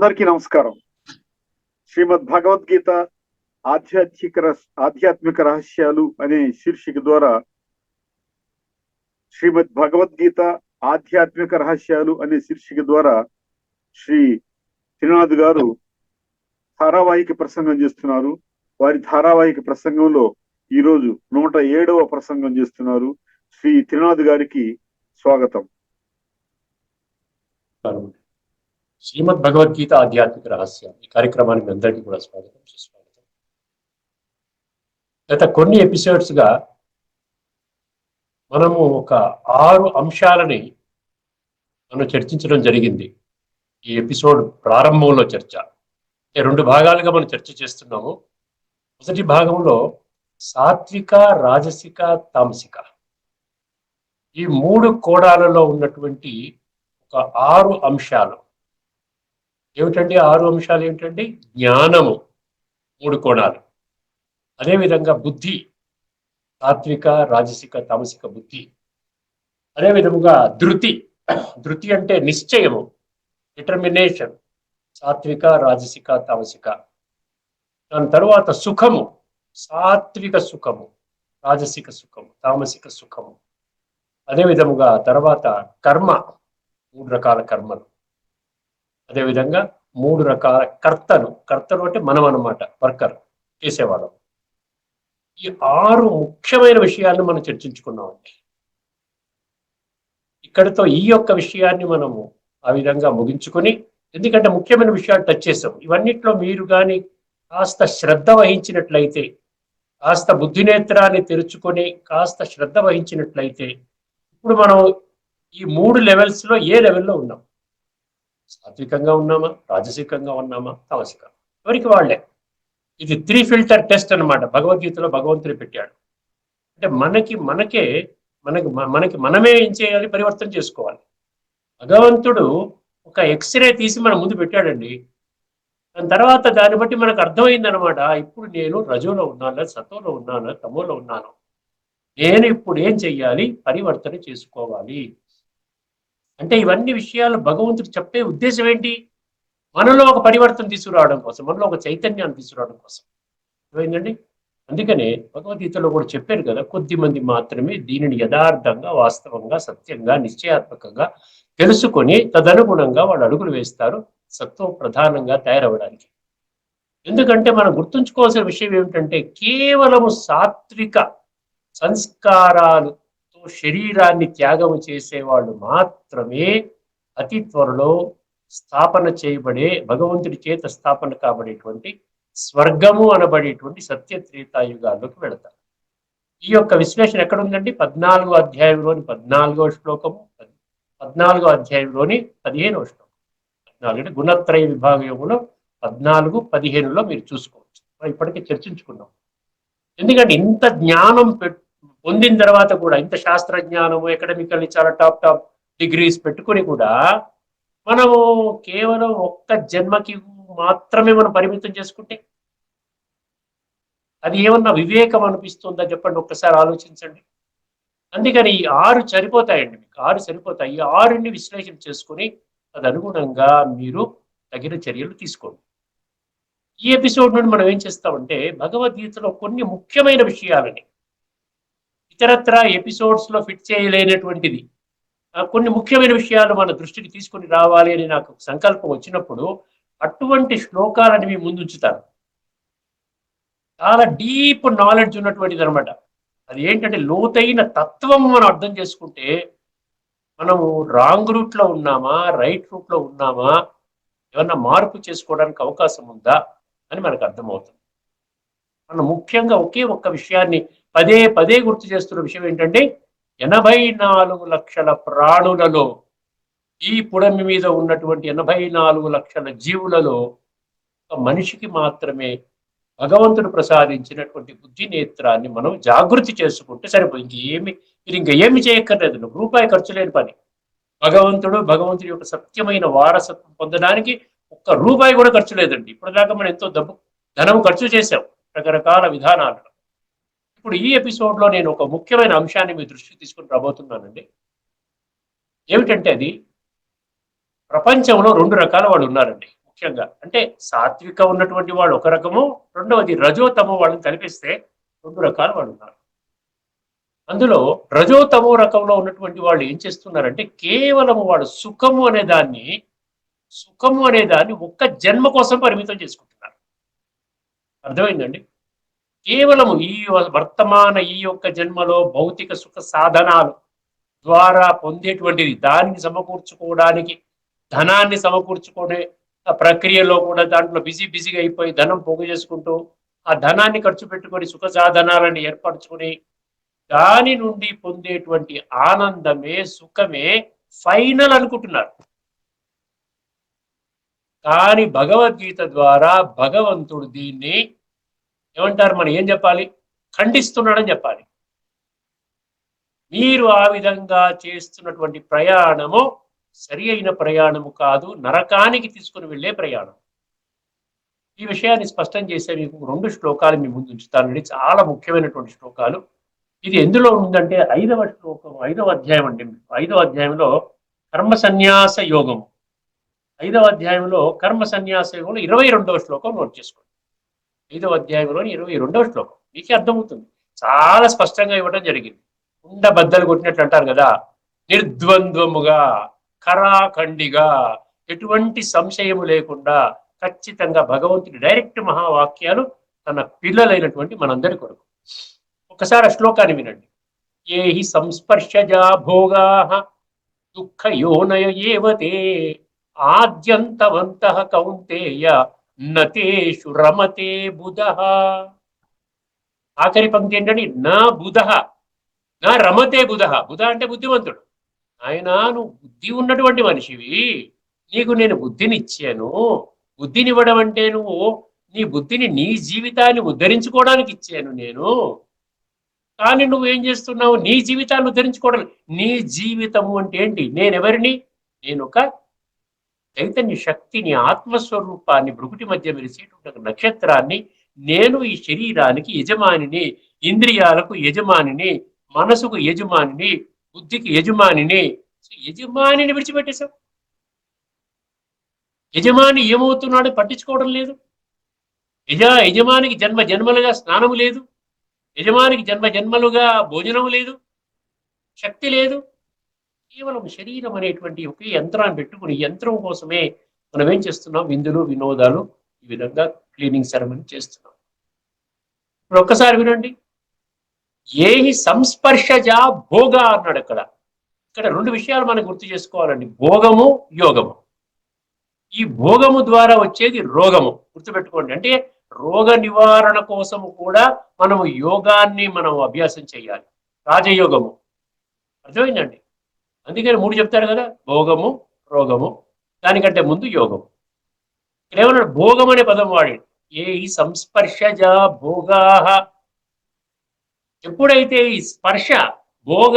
అందరికీ నమస్కారం. శ్రీమద్ భగవద్గీత ఆధ్యాత్మిక రహస్- ఆధ్యాత్మిక రహస్యాలు అనే శీర్షిక ద్వారా శ్రీమద్ భగవద్గీత ఆధ్యాత్మిక రహస్యాలు అనే శీర్షిక ద్వారా శ్రీ త్రినాథ్ గారు ధారావాహిక ప్రసంగం చేస్తున్నారు. వారి ధారావాహిక ప్రసంగంలో ఈ రోజు నూట ఏడవ ప్రసంగం చేస్తున్నారు. శ్రీ త్రినాథ్ గారికి స్వాగతం. శ్రీమద్ భగవద్గీత ఆధ్యాత్మిక రహస్యం. ఈ కార్యక్రమానికి మీ అందరికీ కూడా స్వాగతం. సుస్వాగతం. గత కొన్ని ఎపిసోడ్స్గా మనము ఒక ఆరు అంశాలని మనం చర్చించడం జరిగింది. ఈ ఎపిసోడ్ ప్రారంభంలో చర్చ. రెండు భాగాలుగా మనం చర్చ చేస్తున్నాము. మొదటి భాగంలో సాత్విక రాజసిక తామసిక. ఈ మూడు కోణాలలో ఉన్నటువంటి ఒక ఆరు అంశాలు. ఏమిటండి? ఆరు అంశాలు ఏమిటండి? జ్ఞానము. మూడు కోణాలు. అదేవిధంగా బుద్ధి. సాత్విక రాజసిక తామసిక బుద్ధి. అదే విధముగా ధృతి. ధృతి అంటే నిశ్చయము. డిటర్మినేషన్. సాత్విక రాజసిక తామసిక. దాని తరువాత సుఖము. సాత్విక సుఖము. రాజసిక సుఖము. తామసిక సుఖము. అదే విధముగా తర్వాత కర్మ. మూడు రకాల కర్మలు. అదేవిధంగా మూడు రకాల కర్తలు. కర్తలు అంటే మనం అన్నమాట వర్కర్ చేసేవాళ్ళం. ఈ ఆరు ముఖ్యమైన విషయాలను మనం చర్చించుకున్నామండి ఇక్కడితో ఈ యొక్క విషయాన్ని మనము ఆ విధంగా ముగించుకొని ఎందుకంటే ముఖ్యమైన విషయాలు టచ్ చేసాం. ఇవన్నిట్లో మీరు కానీ కాస్త శ్రద్ధ వహించినట్లయితే కాస్త బుద్ధినేత్రాన్ని తెరుచుకొని కాస్త శ్రద్ధ వహించినట్లయితే ఇప్పుడు మనం ఈ మూడు లెవెల్స్లో ఏ లెవెల్లో ఉన్నాం? సాత్వికంగా ఉన్నామా? రాజసికంగా ఉన్నామా? తామసిక ఎవరికి వాళ్ళే? ఇది త్రీ ఫిల్టర్ టెస్ట్ అన్నమాట. భగవద్గీతలో భగవంతుడు పెట్టాడు. అంటే మనకి మనకే మనకి మనకి మనమే ఏం చేయాలి? పరివర్తన చేసుకోవాలి. భగవంతుడు ఒక ఎక్స్రే తీసి మన ముందు పెట్టాడండి. దాని తర్వాత దాన్ని బట్టి మనకు అర్థమైందనమాట ఇప్పుడు నేను రజోలో ఉన్నానా? సత్వంలో ఉన్నానా? తమోలో ఉన్నాను? నేను ఇప్పుడు ఏం చెయ్యాలి? పరివర్తన చేసుకోవాలి. అంటే ఇవన్నీ విషయాలు భగవంతుడు చెప్పే ఉద్దేశం ఏంటి? మనలో ఒక పరివర్తన తీసుకురావడం కోసం మనలో ఒక చైతన్యాన్ని తీసుకురావడం కోసం. ఏమైందండి? అందుకనే భగవద్గీతలో కూడా చెప్పారు కదా కొద్ది మంది మాత్రమే దీనిని యథార్థంగా వాస్తవంగా సత్యంగా నిశ్చయాత్మకంగా తెలుసుకొని తదనుగుణంగా వాళ్ళు అడుగులు వేస్తారు సత్వం ప్రధానంగా తయారవడానికి. ఎందుకంటే మనం గుర్తుంచుకోవాల్సిన విషయం ఏమిటంటే కేవలము సాత్విక సంస్కారాలు శరీరాన్ని త్యాగం చేసేవాళ్ళు మాత్రమే అతి త్వరలో స్థాపన చేయబడే భగవంతుడి చేత స్థాపన కాబడేటువంటి స్వర్గము అనబడేటువంటి సత్య త్రేతాయుగాల్లోకి వెళతారు. ఈ యొక్క విశ్లేషణ ఎక్కడ ఉందండి పద్నాలుగో అధ్యాయంలోని పద్నాలుగో శ్లోకము పద్నాలుగో అధ్యాయంలోని పదిహేనవ శ్లోకం పద్నాలుగు అంటే గుణత్రయ విభాగంలో పద్నాలుగు పదిహేనులో మీరు చూసుకోవచ్చు. ఇప్పటికే చర్చించుకున్నాం. ఎందుకంటే ఇంత జ్ఞానం పెట్- పొందిన తర్వాత కూడా ఇంత శాస్త్రజ్ఞానము ఎకడమికల్ చాలా టాప్ టాప్ డిగ్రీస్ పెట్టుకొని కూడా మనము కేవలం ఒక్క జన్మకి మాత్రమే మనం పరిమితం చేసుకుంటే అది ఏమన్నా వివేకం అనిపిస్తుందా చెప్పండి ఒక్కసారి ఆలోచించండి. అందుకని ఈ ఆరు సరిపోతాయండి మీకు ఆరు సరిపోతాయి. ఈ ఆరుని విశ్లేషణ చేసుకొని తదనుగుణంగా మీరు తగిన చర్యలు తీసుకోండి. ఈ ఎపిసోడ్ నుండి మనం ఏం చేస్తామంటే భగవద్గీతలో కొన్ని ముఖ్యమైన విషయాలని ఇతరత్ర ఎపిసోడ్స్లో ఫిట్ చేయలేనటువంటిది. కొన్ని ముఖ్యమైన విషయాలు మన దృష్టికి తీసుకొని రావాలి అని నాకు సంకల్పం వచ్చినప్పుడు అటువంటి శ్లోకాలని మీ ముందు ఉంచుతాను. చాలా డీప్ నాలెడ్జ్ ఉన్నటువంటిది అనమాట అది ఏంటంటే లోతైన తత్వం మనం అర్థం చేసుకుంటే మనము రాంగ్ రూట్లో ఉన్నామా రైట్ రూట్లో ఉన్నామా ఏమన్నా మార్పు చేసుకోవడానికి అవకాశం ఉందా అని మనకు అర్థమవుతుంది. మనం ముఖ్యంగా ఒకే ఒక్క విషయాన్ని పదే పదే గుర్తు చేస్తున్న విషయం ఏంటంటే ఎనభై నాలుగు లక్షల ప్రాణులలో ఈ పుడమి మీద ఉన్నటువంటి ఎనభై నాలుగు లక్షల జీవులలో ఒక మనిషికి మాత్రమే భగవంతుడు ప్రసాదించినటువంటి బుద్ధి నేత్రాన్ని మనం జాగృతి చేసుకుంటే సరిపోయి ఇంకేమి మీరు ఇంకా ఏమి చేయక్కర్లేదు. నువ్వు రూపాయి ఖర్చు లేని పని. భగవంతుడు భగవంతుడి యొక్క సత్యమైన వారసత్వం పొందడానికి ఒక్క రూపాయి కూడా ఖర్చు లేదండి. ఇప్పటిదాకా మనం ఎంతో డబ్బు ధనం ఖర్చు చేశాం. రకరకాల విధానాలను ఇప్పుడు ఈ ఎపిసోడ్లో నేను ఒక ముఖ్యమైన అంశాన్ని మీ దృష్టికి తీసుకుని రాబోతున్నానండి. ఏమిటంటే అది ప్రపంచంలో రెండు రకాల వాళ్ళు ఉన్నారండి ముఖ్యంగా. అంటే సాత్విక ఉన్నటువంటి వాళ్ళు ఒక రకము రెండవది రజోతమో వాళ్ళని కలిపిస్తే రెండు రకాల వాళ్ళు ఉన్నారు. అందులో రజోతమో రకంలో ఉన్నటువంటి వాళ్ళు ఏం చేస్తున్నారంటే కేవలము వాళ్ళు సుఖము అనే దాన్ని సుఖము అనే దాన్ని ఒక్క జన్మ కోసం పరిమితం చేసుకుంటున్నారు. అర్థమైందండి? కేవలము ఈ వర్తమాన ఈ యొక్క జన్మలో భౌతిక సుఖ సాధనాలు ద్వారా పొందేటువంటిది. దానిని సమకూర్చుకోవడానికి ధనాన్ని సమకూర్చుకునే ఆ ప్రక్రియలో కూడా దాంట్లో బిజీ బిజీగా అయిపోయి ధనం పోగు చేసుకుంటూ ఆ ధనాన్ని ఖర్చు పెట్టుకొని సుఖ సాధనాలను ఏర్పరచుకుని దాని నుండి పొందేటువంటి ఆనందమే సుఖమే ఫైనల్ అనుకుంటున్నారు. కానీ భగవద్గీత ద్వారా భగవంతుడు దీన్ని ఏమంటారు మనం ఏం చెప్పాలి? ఖండిస్తున్నాడని చెప్పాలి. మీరు ఆ విధంగా చేస్తున్నటువంటి ప్రయాణము సరి అయిన ప్రయాణము కాదు నరకానికి తీసుకుని వెళ్ళే ప్రయాణం. ఈ విషయాన్ని స్పష్టం చేసే మీకు రెండు శ్లోకాలు మీ ముందు ఉంచుతానండి చాలా ముఖ్యమైనటువంటి శ్లోకాలు. ఇది ఎందులో ఉందంటే ఐదవ శ్లోకం ఐదవ అధ్యాయం అండి. ఐదవ అధ్యాయంలో కర్మ సన్యాస యోగము. ఐదవ అధ్యాయంలో కర్మ సన్యాస యోగంలో ఇరవై రెండవ శ్లోకం నోట్ చేసుకోండి. ఐదో అధ్యాయంలోని ఇరవై రెండవ శ్లోకం. మీకే అర్థమవుతుంది. చాలా స్పష్టంగా ఇవ్వడం జరిగింది. ఉండ బద్దలు కొట్టినట్లు అంటారు కదా నిర్ద్వంద్వముగా కరాఖండిగా ఎటువంటి సంశయము లేకుండా ఖచ్చితంగా భగవంతుడి డైరెక్ట్ మహావాక్యాలు తన పిల్లలైనటువంటి మనందరి కొరకు. ఒకసారి ఆ శ్లోకాన్ని వినండి. ఏ హి సంస్పర్శజా భోగా దుఃఖ యోనయ ఏవతే ఆద్యంతవంత కౌంతేయ నతేషు రమతే బుధ. ఆఖరి పంక్తి ఏంటండి నా బుధ నా రమతే బుధ. బుధ అంటే బుద్ధిమంతుడు. ఆయన నువ్వు బుద్ధి ఉన్నటువంటి మనిషివి. నీకు నేను బుద్ధిని ఇచ్చాను బుద్ధినివ్వడం అంటే నువ్వు నీ బుద్ధిని నీ జీవితాన్ని ఉద్ధరించుకోవడానికి ఇచ్చాను నేను. కానీ నువ్వు ఏం చేస్తున్నావు? నీ జీవితాన్ని ఉద్ధరించుకోవడం. నీ జీవితము అంటే ఏంటి? నేనెవరిని? నేను ఒక చైతన్య శక్తిని ఆత్మస్వరూపాన్ని భృగుటి మధ్య మెరిసేటువంటి నక్షత్రాన్ని నేను ఈ శరీరానికి యజమానిని ఇంద్రియాలకు యజమానిని మనసుకు యజమానిని బుద్ధికి యజమానిని. యజమానిని విడిచిపెట్టేశాం యజమాని ఏమవుతున్నాడో పట్టించుకోవడం లేదు. యజా యజమానికి జన్మ జన్మలుగా స్నానము లేదు. యజమానికి జన్మ జన్మలుగా భోజనం లేదు. శక్తి లేదు. కేవలం శరీరం అనేటువంటి ఒకే యంత్రాన్ని పెట్టుకుని యంత్రం కోసమే మనం ఏం చేస్తున్నాం? విందులు వినోదాలు ఈ విధంగా క్లీనింగ్ సెరమనీ చేస్తున్నాం. ఇప్పుడు ఒక్కసారి వినండి. ఏహి సంస్పర్శజా భోగ అన్నాడు అక్కడ. ఇక్కడ రెండు విషయాలు మనం గుర్తు చేసుకోవాలండి. భోగము యోగము. ఈ భోగము ద్వారా వచ్చేది రోగము. గుర్తుపెట్టుకోండి. అంటే రోగ నివారణ కోసము కూడా మనము యోగాన్ని మనం అభ్యాసం చేయాలి. రాజయోగము. అర్థమైందండి? అందుకని మూడు చెప్తారు కదా భోగము రోగము దానికంటే ముందు యోగము. ఇక్కడ ఏమన్నాడు? భోగం అనే పదం వాడి ఏ ఈ సంస్పర్శజ భోగా. ఎప్పుడైతే ఈ స్పర్శ భోగ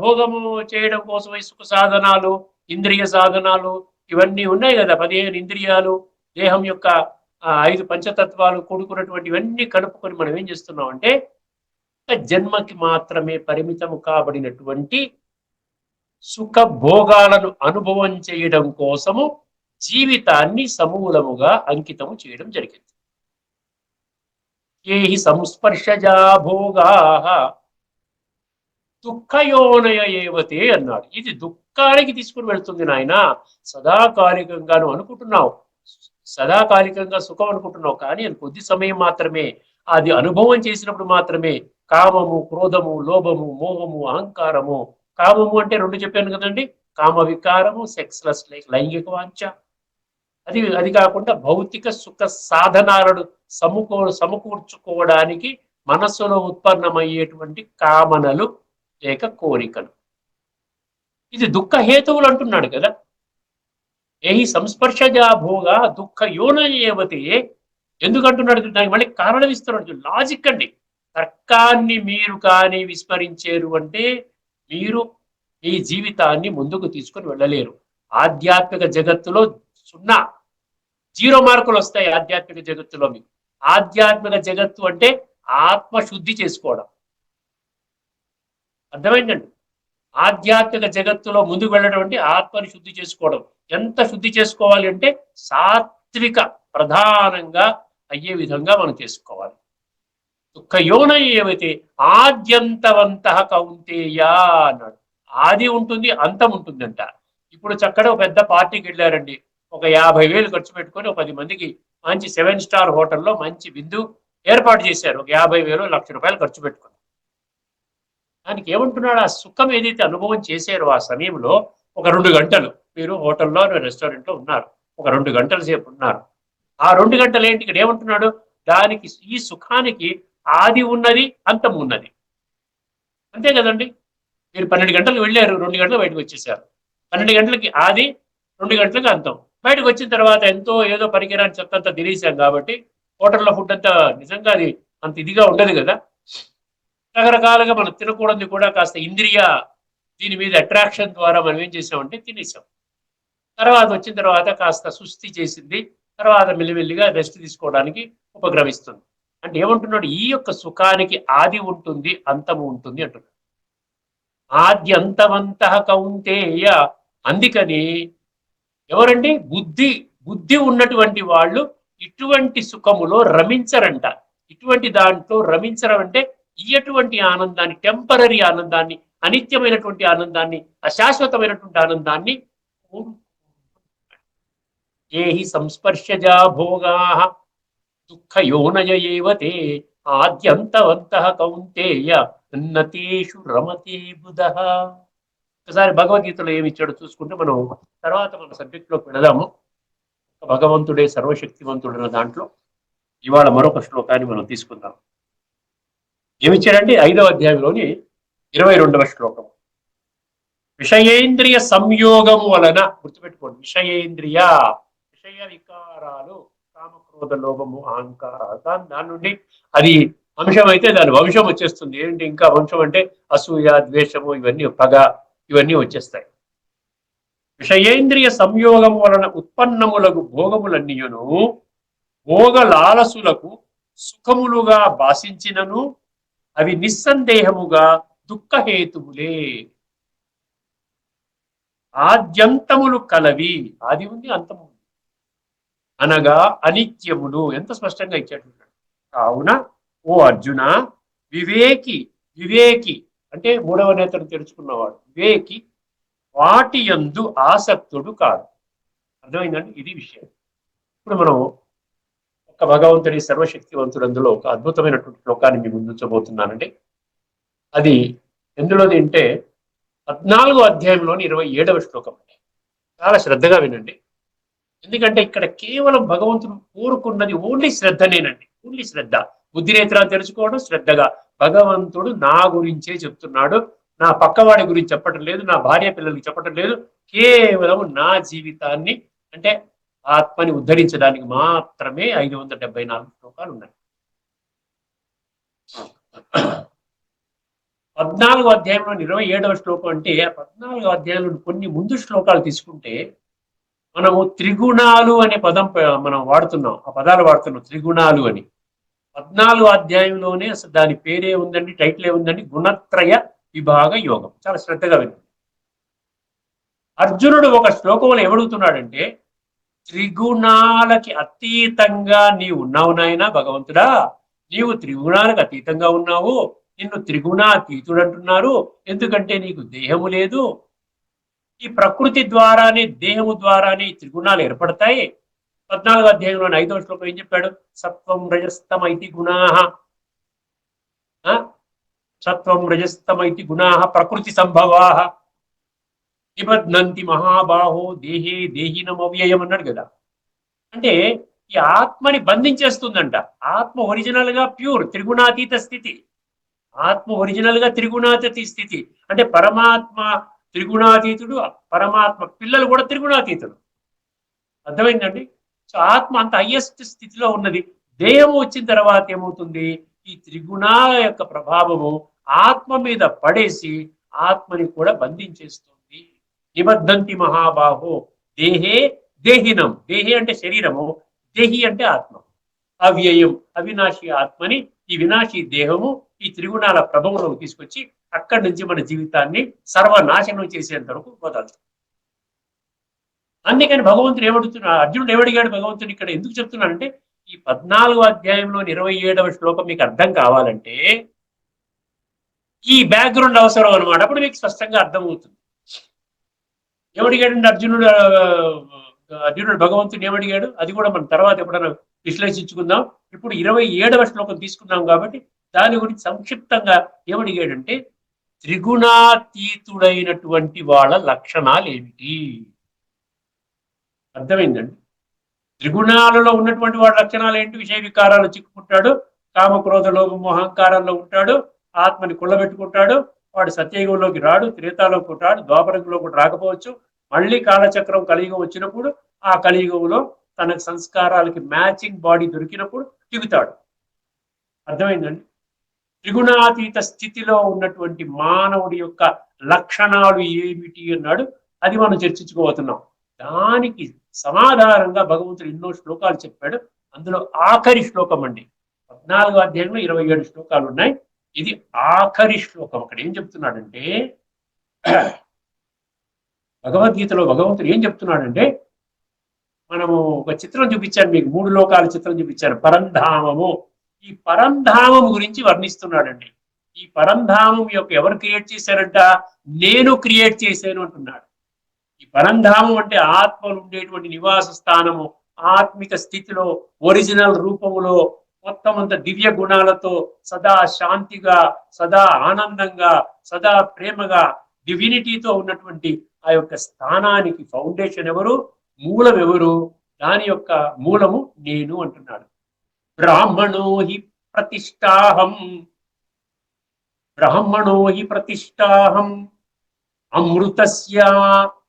భోగము చేయడం కోసం ఈ సుఖ సాధనాలు ఇంద్రియ సాధనాలు ఇవన్నీ ఉన్నాయి కదా పదిహేను ఇంద్రియాలు దేహం యొక్క ఐదు పంచతత్వాలు కూడుకున్నటువంటి ఇవన్నీ కలుపుకొని మనం ఏం చేస్తున్నాం అంటే జన్మకి మాత్రమే పరిమితము కాబడినటువంటి సుఖ భోగాలను అనుభవం చేయడం కోసము జీవితాన్ని సమూలముగా అంకితము చేయడం జరిగింది. ఏ హి సంస్పర్శజా భోగా దుఃఖయోనయ ఏవతే అన్నాడు. ఇది దుఃఖానికి తీసుకుని వెళ్తుంది నాయన. సదాకాలికంగాను అనుకుంటున్నావు. సదాకాలికంగా సుఖం అనుకుంటున్నావు. కానీ అది కొద్ది సమయం మాత్రమే. అది అనుభవం చేసినప్పుడు మాత్రమే. కామము క్రోధము లోభము మోహము అహంకారము కామము అంటే రెండు చెప్పాను కదండి. కామ వికారము సెక్స్లెస్ లైంగిక వాంఛ. అది అది కాకుండా భౌతిక సుఖ సాధనాలను సమకూ సమకూర్చుకోవడానికి మనస్సులో ఉత్పన్నమయ్యేటువంటి కామనలు లేక కోరికలు. ఇది దుఃఖ హేతువులు అంటున్నాడు కదా. ఏహి సంస్పర్శజా భోగ దుఃఖ యోన ఎందుకంటున్నాడు దానికి మళ్ళీ కారణం ఇస్తున్నాడు లాజిక్ అండి. తర్కాన్ని మీరు కానీ విస్మరించారు అంటే మీరు మీ జీవితాన్ని ముందుకు తీసుకొని వెళ్ళలేరు. ఆధ్యాత్మిక జగత్తులో సున్నా జీరో మార్కులు వస్తాయి ఆధ్యాత్మిక జగత్తులో మీకు. ఆధ్యాత్మిక జగత్తు అంటే ఆత్మ శుద్ధి చేసుకోవడం. అర్థమైందండి? ఆధ్యాత్మిక జగత్తులో ముందుకు వెళ్ళడం అంటే ఆత్మని శుద్ధి చేసుకోవడం. ఎంత శుద్ధి చేసుకోవాలి అంటే సాత్విక ప్రధానంగా అయ్యే విధంగా మనం చేసుకోవాలి. దుఃఖ ఏమైతే ఏవైతే ఆద్యంతవంత కౌంతేయ అన్నాడు. ఆది ఉంటుంది అంతం ఉంటుందంట. ఇప్పుడు చక్కగా ఒక పెద్ద పార్టీకి వెళ్ళారండి. ఒక యాభై వేలు ఖర్చు పెట్టుకొని ఒక పది మందికి మంచి సెవెన్ స్టార్ హోటల్లో మంచి విందు ఏర్పాటు చేశారు. ఒక యాభై వేలు లక్ష రూపాయలు ఖర్చు పెట్టుకుని. దానికి ఏమంటున్నాడు? ఆ సుఖం ఏదైతే అనుభవం చేశారో ఆ సమయంలో ఒక రెండు గంటలు మీరు హోటల్లో రెస్టారెంట్లో ఉన్నారు. ఒక రెండు గంటల సేపు ఉన్నారు. ఆ రెండు గంటలు ఏంటి? ఇక్కడ ఏమంటున్నాడు? దానికి ఈ సుఖానికి ఆది ఉన్నది అంతం ఉన్నది. అంతే కదండి? మీరు పన్నెండు గంటలు వెళ్ళారు రెండు గంటలు బయటకు వచ్చేసారు. పన్నెండు గంటలకి ఆది రెండు గంటలకు అంతం. బయటకు వచ్చిన తర్వాత ఎంతో ఏదో పరికరాన్ని చెత్త అంతా తినేసాం కాబట్టి హోటల్లో ఫుడ్ అంతా నిజంగా అది అంత ఇదిగా ఉండదు కదా? రకరకాలుగా మనం తినకూడదు కూడా కాస్త ఇంద్రియ దీని మీద అట్రాక్షన్ ద్వారా మనం ఏం చేసామంటే తినేసాం. తర్వాత వచ్చిన తర్వాత కాస్త సుస్థి చేసింది. తర్వాత మెల్లిమెల్లిగా రెస్ట్ తీసుకోవడానికి ఉపక్రమిస్తుంది. అంటే ఏమంటున్నాడు? ఈ యొక్క సుఖానికి ఆది ఉంటుంది అంతము ఉంటుంది అంటున్నాడు. ఆది అంతమంత కౌంతేయ. అందుకని ఎవరండి? బుద్ధి బుద్ధి ఉన్నటువంటి వాళ్ళు ఇటువంటి సుఖములో రమించరంట. ఇటువంటి దాంట్లో రమించరం అంటే ఇటువంటి ఆనందాన్ని టెంపరీ ఆనందాన్ని అనిత్యమైనటువంటి ఆనందాన్ని అశాశ్వతమైనటువంటి ఆనందాన్ని ఏ సంస్పర్శజా భోగా. దుఃఖ యోనయ ఏవతే ఆద్యంతవంత కౌంతేయ ఉన్నతేషు రమతే బుధ ఒకసారి భగవద్గీతలో ఏమి ఇచ్చాడో చూసుకుంటే మనం తర్వాత మన సబ్జెక్ట్లోకి వెళదాము భగవంతుడే సర్వశక్తివంతుడైన దాంట్లో ఇవాళ మరొక శ్లోకాన్ని మనం తీసుకుందాం. ఏమిచ్చాడంటే ఐదవ అధ్యాయంలోని ఇరవై రెండవ శ్లోకం. విషయేంద్రియ సంయోగము వలన గుర్తుపెట్టుకోండి విషయేంద్రియ విషయ వికారాలు క్రోధ లోభము అహంకార దాని దాని నుండి అది అంశం అయితే దాని వంశం వచ్చేస్తుంది. ఏంటి ఇంకా వంశం అంటే అసూయ ద్వేషము ఇవన్నీ పగ ఇవన్నీ వచ్చేస్తాయి. విషయేంద్రియ సంయోగం వలన ఉత్పన్నములకు భోగములన్నీయును భోగ లాలసులకు సుఖములుగా భాషించినను అవి నిస్సందేహముగా దుఃఖహేతువులే. ఆద్యంతములు కలవి. ఆది ఉంది అంతము అనగా అనిత్యములు ఎంత స్పష్టంగా ఇచ్చేటట్టున్నాడు కావున ఓ అర్జున వివేకి వివేకి అంటే మూడవ నేతను తెరుచుకున్నవాడు వివేకి వాటి యందు ఆసక్తుడు కాదు. అర్థమైందండి? ఇది విషయం. ఇప్పుడు మనం ఒక భగవంతుడి సర్వశక్తివంతుడు అందులో ఒక అద్భుతమైనటువంటి శ్లోకాన్ని మీ ముందుంచబోతున్నానండి అది ఎందులోది అంటే పద్నాలుగో అధ్యాయంలోని ఇరవై ఏడవ శ్లోకం అండి. చాలా శ్రద్ధగా వినండి. ఎందుకంటే ఇక్కడ కేవలం భగవంతుడు కోరుకున్నది ఓన్లీ శ్రద్ధనేనండి. ఓన్లీ శ్రద్ధ. బుద్ధి తెలుసుకోవడం తెరుచుకోవడం శ్రద్ధగా. భగవంతుడు నా గురించే చెప్తున్నాడు. నా పక్కవాడి గురించి చెప్పటం లేదు నా భార్య పిల్లలకి చెప్పటం లేదు. కేవలం నా జీవితాన్ని అంటే ఆత్మని ఉద్ధరించడానికి మాత్రమే ఐదు వందల డెబ్బై నాలుగు శ్లోకాలు ఉన్నాయి. పద్నాలుగో అధ్యాయంలో ఇరవై ఏడవ శ్లోకం అంటే పద్నాలుగో అధ్యాయంలో కొన్ని ముందు శ్లోకాలు తీసుకుంటే మనము త్రిగుణాలు అనే పదం మనం వాడుతున్నాం. ఆ పదాలు వాడుతున్నాం త్రిగుణాలు అని. పద్నాలుగు అధ్యాయంలోనే అసలు దాని పేరే ఉందండి టైటిల్ ఉందండి గుణత్రయ విభాగ యోగం. చాలా శ్రద్ధగా వినండి. అర్జునుడు ఒక శ్లోకంలో ఏమడుగుతున్నాడంటే త్రిగుణాలకి అతీతంగా నీవు ఉన్నావు నాయనా భగవంతుడా నీవు త్రిగుణాలకు అతీతంగా ఉన్నావు నిన్ను త్రిగుణాతీతుడు అంటున్నారు ఎందుకంటే నీకు దేహము లేదు ఈ ప్రకృతి ద్వారానే దేహము ద్వారానే త్రిగుణాలు ఏర్పడతాయి. పద్నాలుగు అధ్యాయంలోని ఐదో శ్లోకం ఏం చెప్పాడు? సత్వం రజస్తమైతి గుణా. సత్వం రజస్తమైతి గుణా ప్రకృతి సంభవా. నిబధ్నంతి మహాబాహో దేహే దేహినమవ్యయం అన్నాడు కదా. అంటే ఈ ఆత్మని బంధించేస్తుందంట. ఆత్మ ఒరిజినల్గా ప్యూర్ త్రిగుణాతీత స్థితి. ఆత్మ ఒరిజినల్గా త్రిగుణాతీత స్థితి. అంటే పరమాత్మ త్రిగుణాతీతుడు పరమాత్మ పిల్లలు కూడా త్రిగుణాతీతుడు అర్థమైందండి? సో ఆత్మ అంత హయ్యెస్ట్ స్థితిలో ఉన్నది. దేహము వచ్చిన తర్వాత ఏమవుతుంది? ఈ త్రిగుణ యొక్క ప్రభావము ఆత్మ మీద పడేసి ఆత్మని కూడా బంధించేస్తుంది. నిబద్ధంతి మహాబాహో. దేహే దేహినం. దేహే అంటే శరీరము. దేహి అంటే ఆత్మ. అవ్యయం. అవినాశి ఆత్మని ఈ వినాశి దేహము ఈ త్రిగుణాల ప్రభావంలోకి తీసుకొచ్చి అక్కడి నుంచి మన జీవితాన్ని సర్వనాశనం చేసేంత వరకు వదలుతాం అందుకని భగవంతుడు ఏమడుతున్నా అర్జునుడు ఏమడిగాడు భగవంతుడు ఇక్కడ ఎందుకు చెప్తున్నానంటే ఈ పద్నాలుగో అధ్యాయంలోని ఇరవై ఏడవ శ్లోకం మీకు అర్థం కావాలంటే ఈ బ్యాక్గ్రౌండ్ అవసరం అనమాట అప్పుడు మీకు స్పష్టంగా అర్థమవుతుంది. ఏమడిగాడండి అర్జునుడు అర్జునుడు భగవంతుడు ఏమడిగాడు? అది కూడా మనం తర్వాత ఎప్పుడైనా విశ్లేషించుకుందాం. ఇప్పుడు ఇరవై ఏడవ శ్లోకం తీసుకున్నాం కాబట్టి దాని గురించి సంక్షిప్తంగా ఏమడిగాడంటే త్రిగుణాతీతుడైనటువంటి వాళ్ళ లక్షణాలు ఏమిటి అర్థమైందండి? త్రిగుణాలలో ఉన్నటువంటి వాడి లక్షణాలు ఏంటి విషయ వికారాలు చిక్కుకుంటాడు కామక్రోధ లోభము అహంకారాల్లో ఉంటాడు ఆత్మని కుళ్ళబెట్టుకుంటాడు వాడు సత్యయుగంలోకి రాడు త్రేతాలోకి ఉంటాడు ద్వాపరంలో కూడా రాకపోవచ్చు మళ్ళీ కాలచక్రం కలియుగం వచ్చినప్పుడు ఆ కలియుగంలో తన సంస్కారాలకి మ్యాచింగ్ బాడీ దొరికినప్పుడు దిగుతాడు. అర్థమైందండి? త్రిగుణాతీత స్థితిలో ఉన్నటువంటి మానవుడి యొక్క లక్షణాలు ఏమిటి అన్నాడు. అది మనం చర్చించుకోబోతున్నాం. దానికి సమాధానంగా భగవంతుడు ఎన్నో శ్లోకాలు చెప్పాడు. అందులో ఆఖరి శ్లోకం అండి. పద్నాలుగో అధ్యాయంలో ఇరవై ఏడు శ్లోకాలు ఉన్నాయి. ఇది ఆఖరి శ్లోకం. అక్కడ ఏం చెప్తున్నాడంటే భగవద్గీతలో భగవంతుడు ఏం చెప్తున్నాడంటే మనము ఒక చిత్రం చూపించాను మీకు. మూడు లోకాల చిత్రం చూపించాను. పరంధామము. ఈ పరంధామం గురించి వర్ణిస్తున్నాడండి. ఈ పరంధామం యొక్క ఎవరు క్రియేట్ చేశారంట? నేను క్రియేట్ చేశాను అంటున్నాడు. ఈ పరంధామం అంటే ఆత్మలు ఉండేటువంటి నివాస స్థానము ఆత్మిక స్థితిలో ఒరిజినల్ రూపములో మొత్తం అంత దివ్య గుణాలతో సదా శాంతిగా సదా ఆనందంగా సదా ప్రేమగా డివినిటీతో ఉన్నటువంటి ఆ యొక్క స్థానానికి ఫౌండేషన్ ఎవరు? మూలం ఎవరు దాని యొక్క మూలము నేను అంటున్నాడు. బ్రాహ్మణో హి ప్రతిష్టాహం. బ్రాహ్మణో హి ప్రతిష్టాహం. అమృతస్య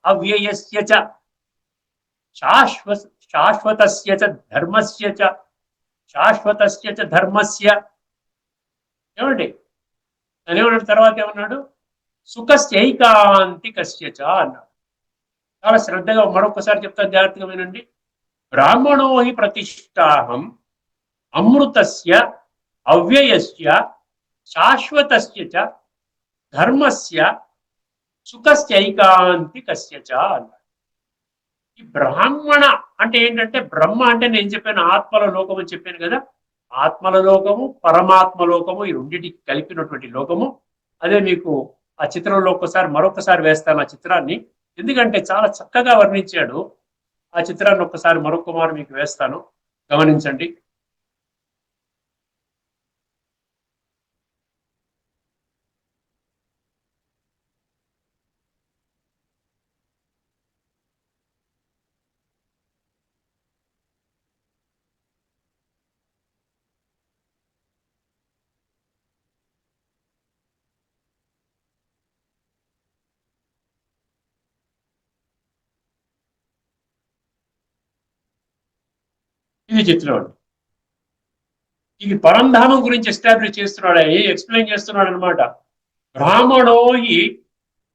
అవ్యయస్య చ. శాశ్వ శాశ్వతస్య చ ధర్మస్య చ. శాశ్వతస్య చ ధర్మస్య. ఏమండి? అని తర్వాత ఏమన్నాడు? సుఖస్యైకాంతికస్య చ అన్నాడు. చాలా శ్రద్ధగా మరొకసారి చెప్తాను జాగ్రత్తగా వినండి. బ్రాహ్మణో హి ప్రతిష్టాహం. అమృతస్య అవ్యయస్య శాశ్వతస్య చ ధర్మస్య సుఖస్యైకాంతికస్య చ అన్నాడు. ఈ బ్రాహ్మణ అంటే ఏంటంటే బ్రహ్మ అంటే నేను చెప్పాను ఆత్మల లోకం అని చెప్పాను కదా ఆత్మల లోకము పరమాత్మ లోకము ఈ రెండింటికి కలిపినటువంటి లోకము. అదే మీకు ఆ చిత్రంలో ఒక్కసారి మరొకసారి వేస్తాను ఆ చిత్రాన్ని. ఎందుకంటే చాలా చక్కగా వర్ణించాడు. ఆ చిత్రాన్ని ఒక్కసారి మరొక మీకు వేస్తాను. గమనించండి. ఇది చెప్తున్నాడు ఇది పరంధామం గురించి ఎస్టాబ్లిష్ చేస్తున్నాడు ఎక్స్ప్లెయిన్ చేస్తున్నాడు అనమాట బ్రాహ్మణోయి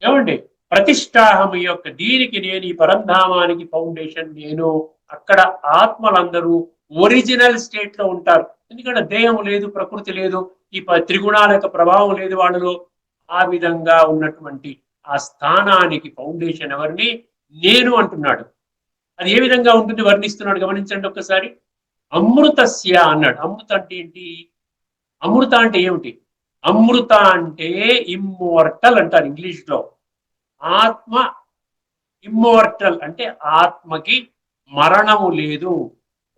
ఏమండి? ప్రతిష్టాహం యొక్క దీనికి నేను ఈ పరంధామానికి ఫౌండేషన్ నేను. అక్కడ ఆత్మలందరూ ఒరిజినల్ స్టేట్లో ఉంటారు. ఎందుకంటే దేహం లేదు ప్రకృతి లేదు ఈ ప- త్రిగుణాల యొక్క ప్రభావం లేదు వాళ్ళలో ఆ విధంగా ఉన్నటువంటి ఆ స్థానానికి ఫౌండేషన్ ఎవరిని? నేను అంటున్నాడు. అది ఏ విధంగా ఉంటుంది? వర్ణిస్తున్నాడు. గమనించండి ఒక్కసారి. అమృతస్య అన్నాడు. అమృత అంటే ఏంటి? అమృత అంటే ఏమిటి? అమృత అంటే ఇమ్మోర్టల్ అంటారు ఇంగ్లీష్లో ఆత్మ ఇమ్మోర్టల్ అంటే ఆత్మకి మరణము లేదు.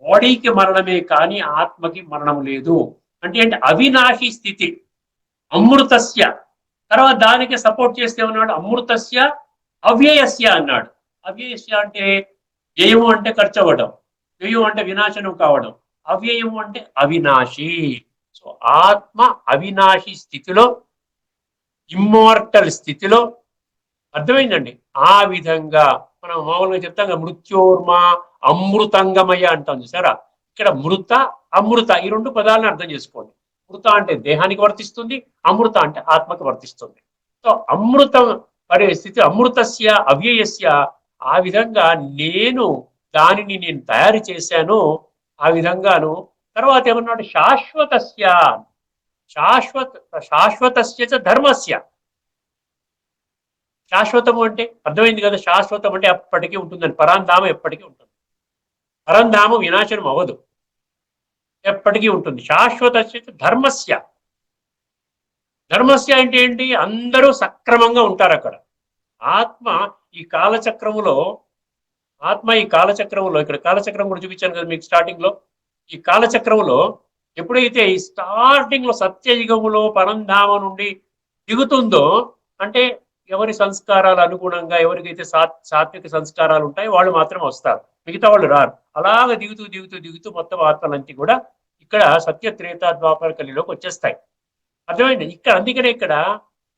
బాడీకి మరణమే కానీ ఆత్మకి మరణము లేదు. అంటే ఏంటి? అవినాశి స్థితి. అమృతస్య. తర్వాత దానికి సపోర్ట్ చేస్తే ఉన్నాడు అమృతస్య అవ్యయస్య అన్నాడు. అవ్యయస్య అంటే వ్యయము అంటే ఖర్చు అవ్వడం. వ్యయం అంటే వినాశనం కావడం అవ్యయం అంటే అవినాశి. సో ఆత్మ అవినాశి స్థితిలో ఇమ్మోర్టల్ స్థితిలో అర్థమైందండి. ఆ విధంగా మనం మామూలుగా చెప్తాం కదా, మృత్యోర్మ అమృతంగమయ అంటాం చూసారా? ఇక్కడ మృత అమృత ఈ రెండు పదాలను అర్థం చేసుకోండి. మృత అంటే దేహానికి వర్తిస్తుంది అమృత అంటే ఆత్మకి వర్తిస్తుంది. సో అమృతం పడే స్థితి అమృతస్య అవ్యయస్య ఆ విధంగా నేను దానిని నేను తయారు చేశాను ఆ విధంగాను. తర్వాత ఏమన్నాడు? శాశ్వతస్య శాశ్వత శాశ్వతస్య ధర్మస్య. శాశ్వతము అంటే అర్థమైంది కదా? శాశ్వతం అంటే ఎప్పటికీ ఉంటుందని. పరాంధామం ఎప్పటికీ ఉంటుంది. పరంధామం వినాశనం అవ్వదు. ఎప్పటికీ ఉంటుంది. శాశ్వత ధర్మస్య. ధర్మస్య అంటే ఏంటి? అందరూ సక్రమంగా ఉంటారు అక్కడ ఆత్మ ఈ కాలచక్రములో ఆత్మ ఈ కాలచక్రములో ఇక్కడ కాలచక్రం కూడా చూపించాను కదా మీకు స్టార్టింగ్లో. ఈ కాలచక్రములో ఎప్పుడైతే ఈ స్టార్టింగ్లో సత్యయుగములో పరంధామ నుండి దిగుతుందో అంటే ఎవరి సంస్కారాలు అనుగుణంగా ఎవరికైతే సాత్ సాత్విక సంస్కారాలు ఉంటాయో వాళ్ళు మాత్రం వస్తారు. మిగతా వాళ్ళు రారు. అలాగ దిగుతూ దిగుతూ దిగుతూ మొత్తం ఆత్మలంతా కూడా ఇక్కడ సత్య త్రేతా ద్వాపర కలిలోకి వచ్చేస్తాయి. అర్థమైంది? ఇక్కడ అందుకనే ఇక్కడ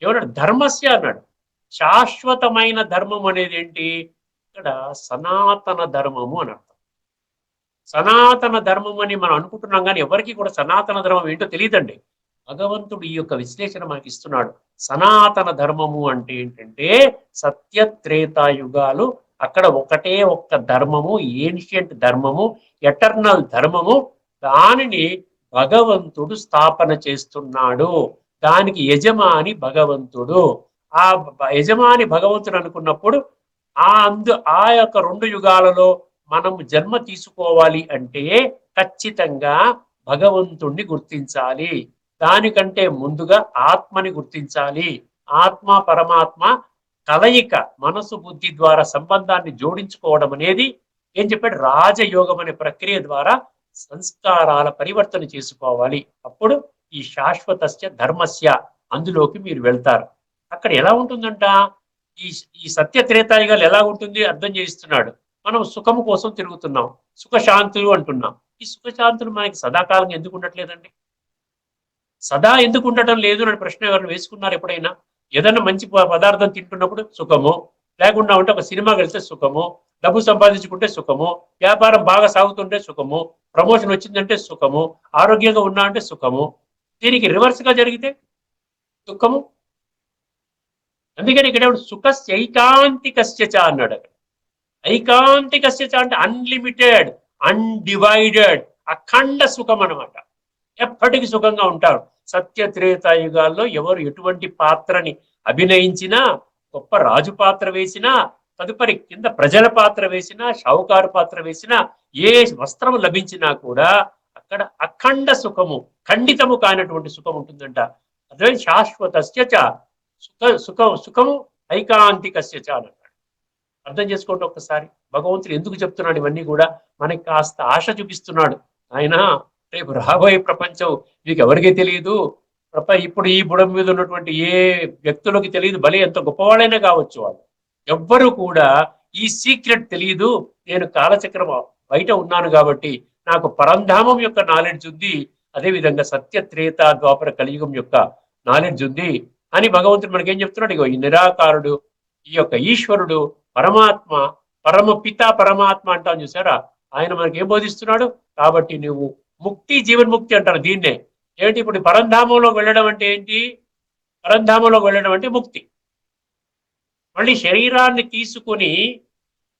ఏమన్నాడు ధర్మస్య అన్నాడు. శాశ్వతమైన ధర్మం అనేది ఏంటి? ఇక్కడ సనాతన ధర్మము అని అర్థం. సనాతన ధర్మం అని మనం అనుకుంటున్నాం కానీ ఎవరికి కూడా సనాతన ధర్మం ఏంటో తెలియదండి. భగవంతుడు ఈ యొక్క విశ్లేషణ మనకి ఇస్తున్నాడు. సనాతన ధర్మము అంటే ఏంటంటే సత్య త్రేతాయుగాలు అక్కడ ఒకటే ఒక్క ధర్మము ఏన్షియంట్ ధర్మము ఎటర్నల్ ధర్మము. దానిని భగవంతుడు స్థాపన చేస్తున్నాడు. దానికి యజమాని భగవంతుడు. ఆ యజమాని భగవంతుడు అనుకున్నప్పుడు ఆ అందు ఆ యొక్క రెండు యుగాలలో మనం జన్మ తీసుకోవాలి అంటే ఖచ్చితంగా భగవంతుణ్ణి గుర్తించాలి. దానికంటే ముందుగా ఆత్మని గుర్తించాలి. ఆత్మ పరమాత్మ కలయిక మనసు బుద్ధి ద్వారా సంబంధాన్ని జోడించుకోవడం అనేది ఏం చెప్పాడు? రాజయోగం అనే ప్రక్రియ ద్వారా సంస్కారాల పరివర్తన చేసుకోవాలి. అప్పుడు ఈ శాశ్వతస్య ధర్మస్య అందులోకి మీరు వెళ్తారు. అక్కడ ఎలా ఉంటుందంట? ఈ ఈ సత్య త్రేతాయుగాలు ఎలా ఉంటుంది అర్థం చేయిస్తున్నాడు. మనం సుఖము కోసం తిరుగుతున్నాం. సుఖశాంతులు అంటున్నాం. ఈ సుఖశాంతులు మనకి సదాకాలం ఎందుకు ఉండట్లేదండి? సదా ఎందుకు ఉండటం లేదు అని ప్రశ్న ఎవరు వేసుకున్నారు ఎప్పుడైనా? ఏదైనా మంచి ప- పదార్థం తింటున్నప్పుడు సుఖము లేకుండా ఉంటే ఒక సినిమాకి వెళ్తే సుఖము డబ్బు సంపాదించుకుంటే సుఖము వ్యాపారం బాగా సాగుతుంటే సుఖము ప్రమోషన్ వచ్చిందంటే సుఖము ఆరోగ్యంగా ఉన్నా అంటే సుఖము దీనికి రివర్స్గా జరిగితే దుఃఖము అందుకని ఇక్కడ సుఖస్య ఐకాంతికస్య అన్నాడు. అక్కడ ఐకాంతికస్య అంటే అన్లిమిటెడ్ అన్డివైడెడ్ అఖండ సుఖం అన్నమాట. ఎప్పటికీ సుఖంగా ఉంటారు సత్య త్రేతాయుగాల్లో ఎవరు ఎటువంటి పాత్రని అభినయించినా గొప్ప రాజు పాత్ర వేసినా తదుపరి కింద ప్రజల పాత్ర వేసినా షావుకారు పాత్ర వేసినా ఏ వస్త్రము లభించినా కూడా అక్కడ అఖండ సుఖము ఖండితము కానటువంటి సుఖం ఉంటుందంట. అదే శాశ్వత సుఖ సుఖం సుఖము ఐకాంతికస్య చ అన్నాడు అర్థం చేసుకోండి ఒక్కసారి. భగవంతుడు ఎందుకు చెప్తున్నాడు ఇవన్నీ కూడా? మనకి కాస్త ఆశ చూపిస్తున్నాడు. ఆయన రేపు రాబోయే ప్రపంచం మీకు ఎవరికీ తెలియదు ప్రప ఇప్పుడు ఈ బుడం మీద ఉన్నటువంటి ఏ వ్యక్తులకు తెలియదు భలే ఎంత గొప్పవాళ్ళైనా కావచ్చు వాళ్ళు. ఎవ్వరు కూడా ఈ సీక్రెట్ తెలియదు నేను కాలచక్రం బయట ఉన్నాను కాబట్టి నాకు పరంధామం యొక్క నాలెడ్జ్ ఉంది. అదే విధంగా సత్య త్రేత ద్వాపర కలియుగం యొక్క నాలెడ్జ్ ఉంది. అని భగవంతుడు మనకేం చెప్తున్నాడు? ఇగో ఈ నిరాకారుడు ఈ యొక్క ఈశ్వరుడు పరమాత్మ పరమ పిత పరమాత్మ అంటాం చూసారా? ఆయన మనకి ఏం బోధిస్తున్నాడు? కాబట్టి నువ్వు ముక్తి జీవన్ముక్తి అంటారు దీన్నే. ఏంటి? ఇప్పుడు పరంధామంలో వెళ్ళడం అంటే ఏంటి? పరంధామంలో వెళ్ళడం అంటే ముక్తి. మళ్ళీ శరీరాన్ని తీసుకుని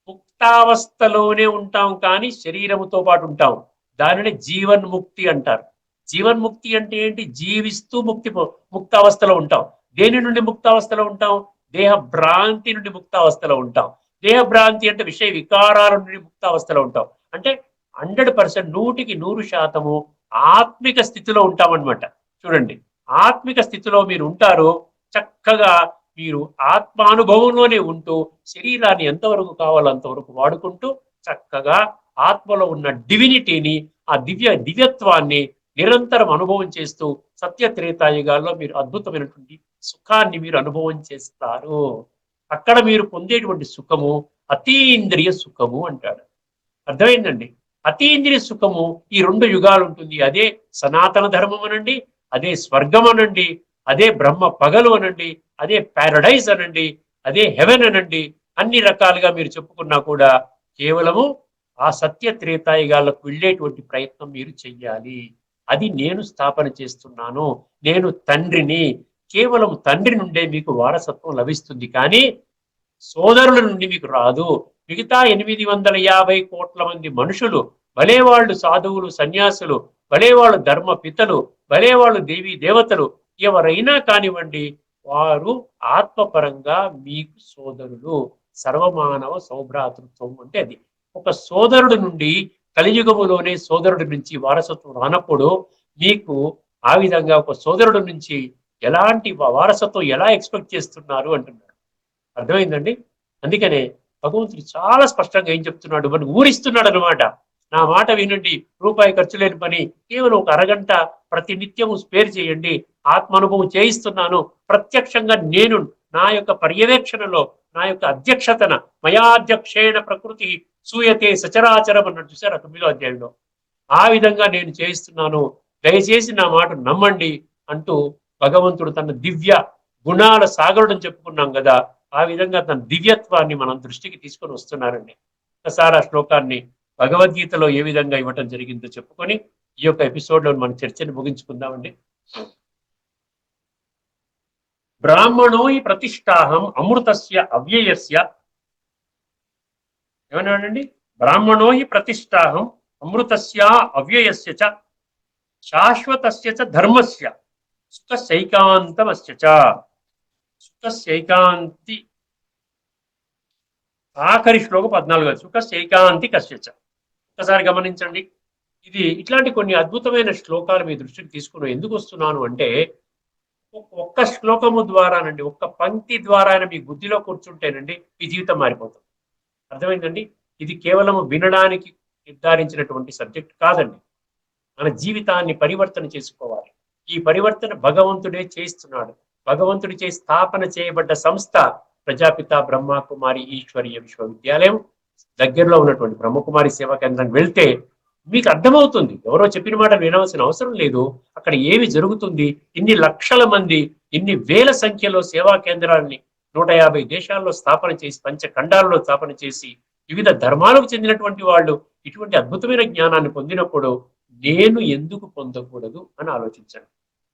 ముక్తావస్థలోనే ఉంటాం కానీ శరీరముతో పాటు ఉంటాం. దానిని జీవన్ముక్తి అంటారు. జీవన్ముక్తి అంటే ఏంటి? జీవిస్తూ ముక్తి ముక్తావస్థలో ఉంటాం. దేని నుండి ముక్తావస్థలో ఉంటాం? దేహ భ్రాంతి నుండి ముక్తావస్థలో ఉంటాం. దేహ భ్రాంతి అంటే విషయ వికారాల నుండి ముక్తావస్థలో ఉంటాం. అంటే హండ్రెడ్ పర్సెంట్ నూటికి నూరు శాతము ఆత్మిక స్థితిలో ఉంటామన్నమాట. చూడండి ఆత్మిక స్థితిలో మీరు ఉంటారు చక్కగా మీరు ఆత్మానుభవంలోనే ఉంటూ శరీరాన్ని ఎంతవరకు కావాలో అంతవరకు వాడుకుంటూ చక్కగా ఆత్మలో ఉన్న డివినిటీని ఆ దివ్య దివ్యత్వాన్ని నిరంతరం అనుభవం చేస్తూ సత్య త్రేతాయుగాల్లో మీరు అద్భుతమైనటువంటి సుఖాన్ని మీరు అనుభవం చేస్తారు. అక్కడ మీరు పొందేటువంటి సుఖము అతీంద్రియ సుఖము అంటాడు. అర్థమైందండి? అతీంద్రియ సుఖము ఈ రెండు యుగాలు ఉంటుంది అదే సనాతన ధర్మం అనండి అదే స్వర్గం అనండి అదే బ్రహ్మ పగలు అనండి అదే పారడైజ్ అనండి అదే హెవెన్ అనండి. అన్ని రకాలుగా మీరు చెప్పుకున్నా కూడా కేవలము ఆ సత్య త్రేతాయుగాలకు వెళ్ళేటువంటి ప్రయత్నం మీరు చెయ్యాలి. అది నేను స్థాపన చేస్తున్నాను. నేను తండ్రిని కేవలం తండ్రి నుండే మీకు వారసత్వం లభిస్తుంది కానీ సోదరుల నుండి మీకు రాదు. మిగతా ఎనిమిది వందల యాభై కోట్ల మంది మనుషులు భలే వాళ్ళు సాధువులు సన్యాసులు భలేవాళ్ళు ధర్మ పితలు భలే వాళ్ళు దేవీ దేవతలు ఎవరైనా కానివ్వండి వారు ఆత్మపరంగా మీకు సోదరులు. సర్వమానవ సౌభ్రాతృత్వం అంటే అది. ఒక సోదరుడి నుండి కలియుగములోనే సోదరుడి నుంచి వారసత్వం రానప్పుడు మీకు ఆ విధంగా ఒక సోదరుడి నుంచి ఎలాంటి వారసత్వం ఎలా ఎక్స్పెక్ట్ చేస్తున్నారు అంటున్నాడు. అర్థమైందండి? అందుకనే భగవంతుడు చాలా స్పష్టంగా ఏం చెప్తున్నాడు? మనం ఊరిస్తున్నాడు అనమాట నా మాట వినండి. రూపాయి ఖర్చు లేని పని. కేవలం ఒక అరగంట ప్రతి నిత్యము స్పేర్ చేయండి. ఆత్మానుభవం చేయిస్తున్నాను. ప్రత్యక్షంగా నేను నా యొక్క పర్యవేక్షణలో నా యొక్క అధ్యక్షతన మయాధ్యక్షేణ ప్రకృతి సూయతే సచరాచరం అన్నట్టు చూసారు? తొమ్మిదో అధ్యాయంలో. ఆ విధంగా నేను చేయిస్తున్నాను. దయచేసి నా మాట నమ్మండి అంటూ భగవంతుడు తన దివ్య గుణాల సాగరుడు అని చెప్పుకున్నాం కదా ఆ విధంగా తన దివ్యత్వాన్ని మనం దృష్టికి తీసుకొని వస్తున్నారండి. ఒకసారి ఆ శ్లోకాన్ని భగవద్గీతలో ఏ విధంగా ఇవ్వటం జరిగిందో చెప్పుకొని ఈ యొక్క ఎపిసోడ్లో మన చర్చని ముగించుకుందామండి. బ్రాహ్మణో ఈ ప్రతిష్టాహం అమృతస్య అవ్యయస్య. ఏమన్నాడండి? బ్రాహ్మణో ఈ ప్రతిష్టాహం అమృతస్య అవ్యయస్య చ శాశ్వతస్య ధర్మస్య. సుఖశైకాంతమస్య సుఖశైకాంతి ఆఖరి శ్లోక పద్నాలుగు సుఖశైకాంతి కశ్యచ ఒకసారి గమనించండి। ఇది ఇట్లాంటి కొన్ని అద్భుతమైన శ్లోకాలు మీ దృష్టికి తీసుకుని ఎందుకు వస్తున్నాను అంటే ఒక్క శ్లోకము ద్వారానండి ఒక్క పంక్తి ద్వారా మీ బుద్ధిలో కూర్చుంటేనండి మీ జీవితం మారిపోతుంది. అర్థమైందండి? ఇది కేవలం వినడానికి నిర్ధారించినటువంటి సబ్జెక్ట్ కాదండి. మన జీవితాన్ని పరివర్తన చేసుకోవాలి. ఈ పరివర్తన భగవంతుడే చేస్తున్నాడు భగవంతుడి చే స్థాపన చేయబడ్డ సంస్థ ప్రజాపిత బ్రహ్మకుమారి ఈశ్వరీయ విశ్వవిద్యాలయం. దగ్గరలో ఉన్నటువంటి బ్రహ్మకుమారి సేవా కేంద్రం వెళ్తే మీకు అర్థమవుతుంది. ఎవరో చెప్పిన మాట వినవలసిన అవసరం లేదు. అక్కడ ఏమి జరుగుతుంది? ఇన్ని లక్షల మంది ఇన్ని వేల సంఖ్యలో సేవా కేంద్రాలని నూట యాభై దేశాల్లో స్థాపన చేసి పంచ ఖండాలలో స్థాపన చేసి వివిధ ధర్మాలకు చెందినటువంటి వాళ్ళు ఇటువంటి అద్భుతమైన జ్ఞానాన్ని పొందినప్పుడు నేను ఎందుకు పొందకూడదు అని ఆలోచించాను.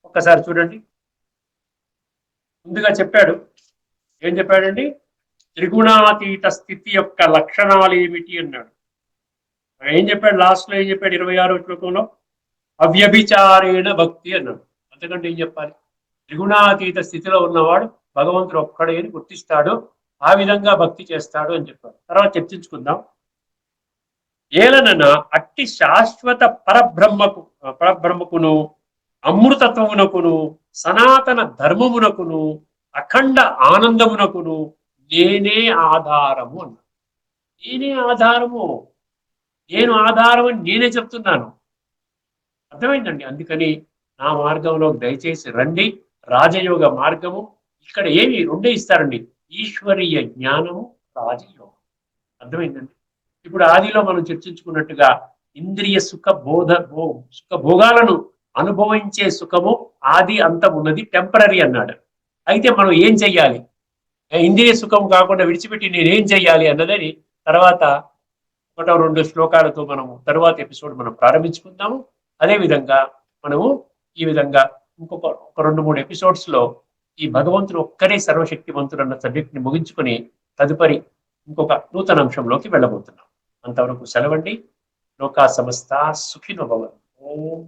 ఒక్కసారి చూడండి. ముందుగా చెప్పాడు. ఏం చెప్పాడండి? త్రిగుణాతీత స్థితి యొక్క లక్షణాలు ఏమిటి అన్నాడు. ఏం చెప్పాడు? లాస్ట్లో ఏం చెప్పాడు? ఇరవై ఆరో శ్లోకంలో అవ్యభిచారేణ భక్తి అన్నాడు. అంతకంటే ఏం చెప్పాలి? త్రిగుణాతీత స్థితిలో ఉన్నవాడు భగవంతుడు ఒక్కడే అని గుర్తిస్తాడు. ఆ విధంగా భక్తి చేస్తాడు అని చెప్పాడు. తర్వాత చర్చించుకుందాం. ఏలనన అట్టి శాశ్వత పరబ్రహ్మకు పరబ్రహ్మకును అమృతత్వమునకును సనాతన ధర్మమునకును అఖండ ఆనందమునకును నేనే ఆధారము అన్నాడు నేనే ఆధారము. నేను ఆధారం అని నేనే చెప్తున్నాను. అర్థమైందండి? అందుకని నా మార్గంలో దయచేసి రండి. రాజయోగ మార్గము. ఇక్కడ ఏమి రెండే ఇస్తారండి? ఈశ్వరీయ జ్ఞానము రాజయోగం. అర్థమైందండి? ఇప్పుడు ఆదిలో మనం చర్చించుకున్నట్టుగా ఇంద్రియ సుఖ బోధ భో సుఖ భోగాలను అనుభవించే సుఖము ఆది అంతం ఉన్నది టెంపరీ అన్నాడు. అయితే మనం ఏం చెయ్యాలి? ఇంద్రియ సుఖం కాకుండా విడిచిపెట్టి నేనేం చెయ్యాలి అన్నదని తర్వాత ఒకటో రెండు శ్లోకాలతో మనము తరువాత ఎపిసోడ్ మనం ప్రారంభించుకుందాము. అదే విధంగా మనము ఈ విధంగా ఇంకొక ఒక రెండు మూడు ఎపిసోడ్స్లో ఈ భగవంతుడు ఒక్కరే సర్వశక్తివంతుడు అన్న సబ్జెక్ట్ని ముగించుకొని తదుపరి ఇంకొక నూతన అంశంలోకి వెళ్ళబోతున్నాం. అంతవరకు సెలవండి. లోకా సమస్త సుఖినో భవన్ ఓం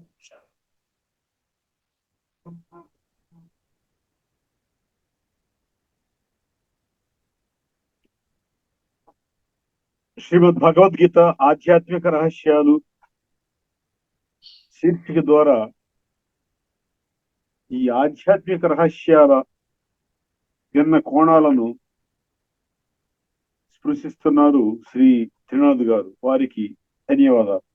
శ్రీమద్ భగవద్గీత ఆధ్యాత్మిక రహస్యాలు శీర్షిక ద్వారా ఈ ఆధ్యాత్మిక రహస్యాల విన్న కోణాలను స్పృశిస్తున్నారు శ్రీ త్రినాథ్ గారు వారికి ధన్యవాదాలు.